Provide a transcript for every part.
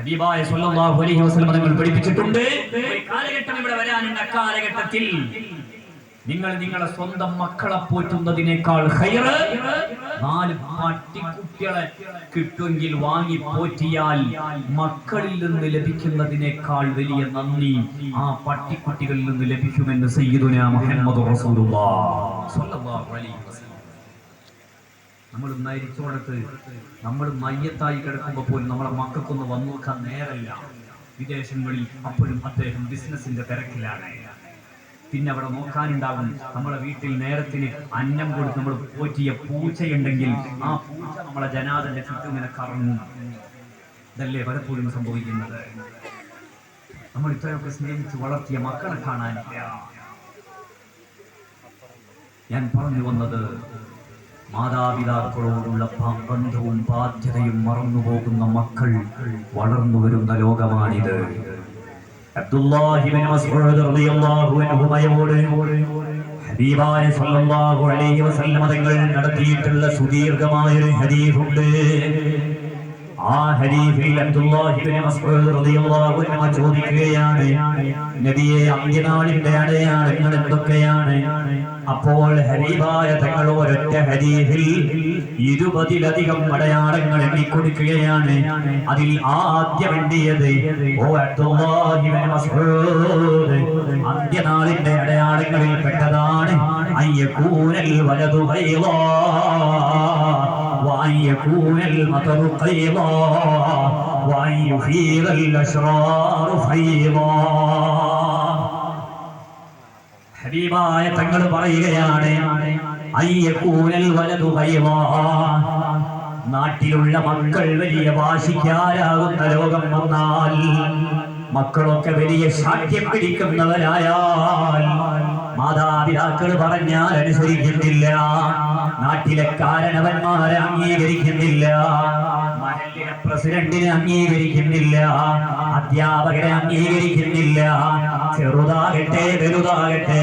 ഹബീബായ സല്ലല്ലാഹു അലൈഹി വസല്ലം തങ്ങൾ പഠിപ്പിച്ചിട്ടുണ്ട്. ഒരു കാലഘട്ടം ഇവിടെ വരാനുണ്ട്. കാലഘട്ടത്തിൽ നിങ്ങൾ നിങ്ങളെ സ്വന്തം മക്കളെ പോറ്റുന്നതിനേക്കാൾ ഹൈറ് നാല് പട്ടിക്കുട്ടികളെ കിട്ടുമെങ്കിൽ വാങ്ങി പോറ്റിയാൽ മക്കളിൽ നിന്ന് ലഭിക്കുന്നതിനേക്കാൾ വലിയ നന്ദി ആ പട്ടിക്കുട്ടികളിൽ നിന്ന് ലഭിക്കുമെന്ന് സയ്യിദുന മുഹമ്മദ് റസൂലുള്ളാഹി സ്വല്ലല്ലാഹു അലൈഹി നമ്മൾ മരിച്ചോടത്ത് നമ്മൾ മയ്യത്തായി കിടക്കുമ്പോൾ പോലും നമ്മളെ മക്കൾക്കൊന്ന് വന്നു നോക്കാൻ നേരല്ല വിദേശങ്ങളിൽ അപ്പോഴും അദ്ദേഹം ബിസിനസിന്റെ തിരക്കിലാണ്. പിന്നെ അവിടെ നോക്കാനുണ്ടാകും നമ്മളെ വീട്ടിൽ നേരത്തിന് അന്നം കൊടുത്ത് നമ്മൾ പോറ്റിയ പൂച്ചയുണ്ടെങ്കിൽ ആ പൂച്ച നമ്മളെ ജനാദന്റെ ചുറ്റും ഇങ്ങനെ കറങ്ങും. ഇതല്ലേ പലപ്പോഴും സംഭവിക്കുന്നത്. നമ്മൾ ഇത്രയൊക്കെ സ്നേഹിച്ച് വളർത്തിയ മക്കളെ കാണാനില്ല. ഞാൻ പറഞ്ഞു വന്നത് മാതാപിതാക്കളോടുള്ള ബന്ധവും ബാധ്യതയും മറന്നുപോകുന്ന മക്കൾ വളർന്നു വരുന്ന ലോകമാണിത്. നടത്തിയിട്ടുള്ള സുദീർഘമായ ഒരു ഹദീസുണ്ട്. ആ ഹരീഫിൽ അബ്ദുല്ലാഹിബ്നു മസ്ഊദ് റളിയല്ലാഹു അൻഹു ചോദിക്കുകയാണ് നബിയെ അന്ത്യനാളിന്റെ അടയാളങ്ങൾ എന്തൊക്കെയാണ് അപ്പോൾ ഹരീഫായ തങ്ങൾ ഒരൊറ്റ ഹരീഫിൽ ഇരുപതിലധികം അടയാളങ്ങൾ എണ്ണിക്കൊടുക്കുകയാണ്. അതിൽ ആദ്യം എണ്ണിയത് ഓ അബ്ദുല്ലാഹിബ്നു മസ്ഊദ് അന്ത്യനാളിന്റെ അടയാളങ്ങളിൽ പെട്ടതാണ് അയ്യകൂനൽ വലതു ഗൈളാ وأن يكون المطر قيضا وأن يفيض الأشرار فيضا ഹബീബായ തങ്ങൾ പറയുകയാണ് അയ്യക്കൂനൽ വലതു കൈവാ നാട്ടിലുള്ള മക്കൾ വലിയ വാശിക്കാരാകുന്ന ലോകം വന്നാൽ മക്കളൊക്കെ വലിയ ശാഠ്യം പിടിക്കുന്നവരായാൽ മാതാപിതാക്കൾ പറഞ്ഞാൽ അനുസരിക്കുന്നില്ല. നാട്ടിലെ കാരണവന്മാരെ അംഗീകരിക്കുന്നില്ല. പ്രസിഡന്റിനെ അംഗീകരിക്കുന്നില്ല. അധ്യാപകരെ അംഗീകരിക്കുന്നില്ല. ചെറുതാകട്ടെ വലുതാകട്ടെ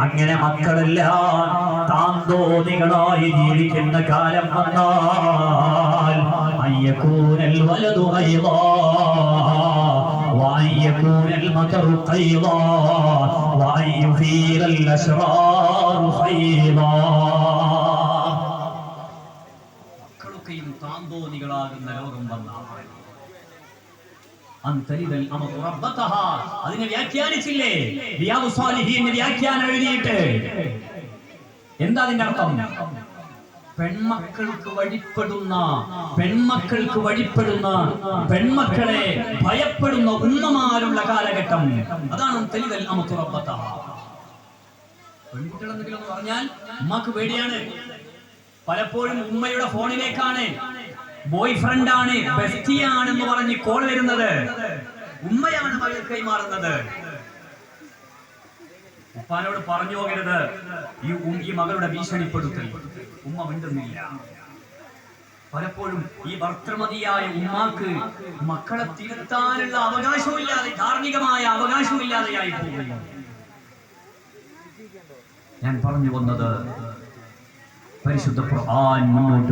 അങ്ങനെ മക്കളെല്ലാം താന്തോന്നികളായി ജീവിക്കുന്ന കാലം വന്നാൽ അയ്യക്കൂനൽ വലതു وأن يكون المطر قيضا وأن يثير الأشرار فيضا മക്കളൊക്കെയും താന്തോന്നികളാകുന്ന ലോകം വന്നാൽ അന്തരിതൽ അമതു റബ്ബതഹ. അതിനെ വ്യാഖ്യാനിച്ചില്ലേ റിയാദു സ്വാലിഹീന്റെ വ്യാഖ്യാനം എഴുതിയിട്ട് എന്താ അതിന്റെ അർത്ഥം പെൺമക്കൾക്ക് വഴിപ്പെടുന്ന പെൺമക്കൾക്ക് വഴിപ്പെടുന്ന പെൺമക്കളെ ഭയപ്പെടുന്ന ഉമ്മമാരുള്ള കാലഘട്ടം. അതാണ് തെളിവൽ അമത്തുറപ്പത്ത. പെൺകുട്ടികൾ എന്തെങ്കിലും പറഞ്ഞാൽ ഉമ്മക്ക് പേടിയാണ്. പലപ്പോഴും ഉമ്മയുടെ ഫോണിലേക്കാണ് ബോയ് ഫ്രണ്ടാണ് ബെസ്റ്റിയാണെന്ന് പറഞ്ഞ് കോൾ വരുന്നത്. ഉമ്മയാണ് മകൾ കൈമാറുന്നത്. ഉപ്പാനോട് പറഞ്ഞു പോകരുത്. ഈ ഈ മകളുടെ ഭീഷണിപ്പെടുത്തൽ. ഉമ്മ മിണ്ടുന്നില്ല. പലപ്പോഴും ഈ ഭർത്തൃമതിയായ ഉമ്മാക്ക് മക്കളെ തിരുത്താനുള്ള അവകാശവും ഇല്ലാതെ ധാർമ്മികമായ അവകാശമില്ലാതെയായി പോകുന്നു ഞാൻ പറഞ്ഞു വന്നത് പരിശുദ്ധ ഖുർആൻ മുന്നോട്ട്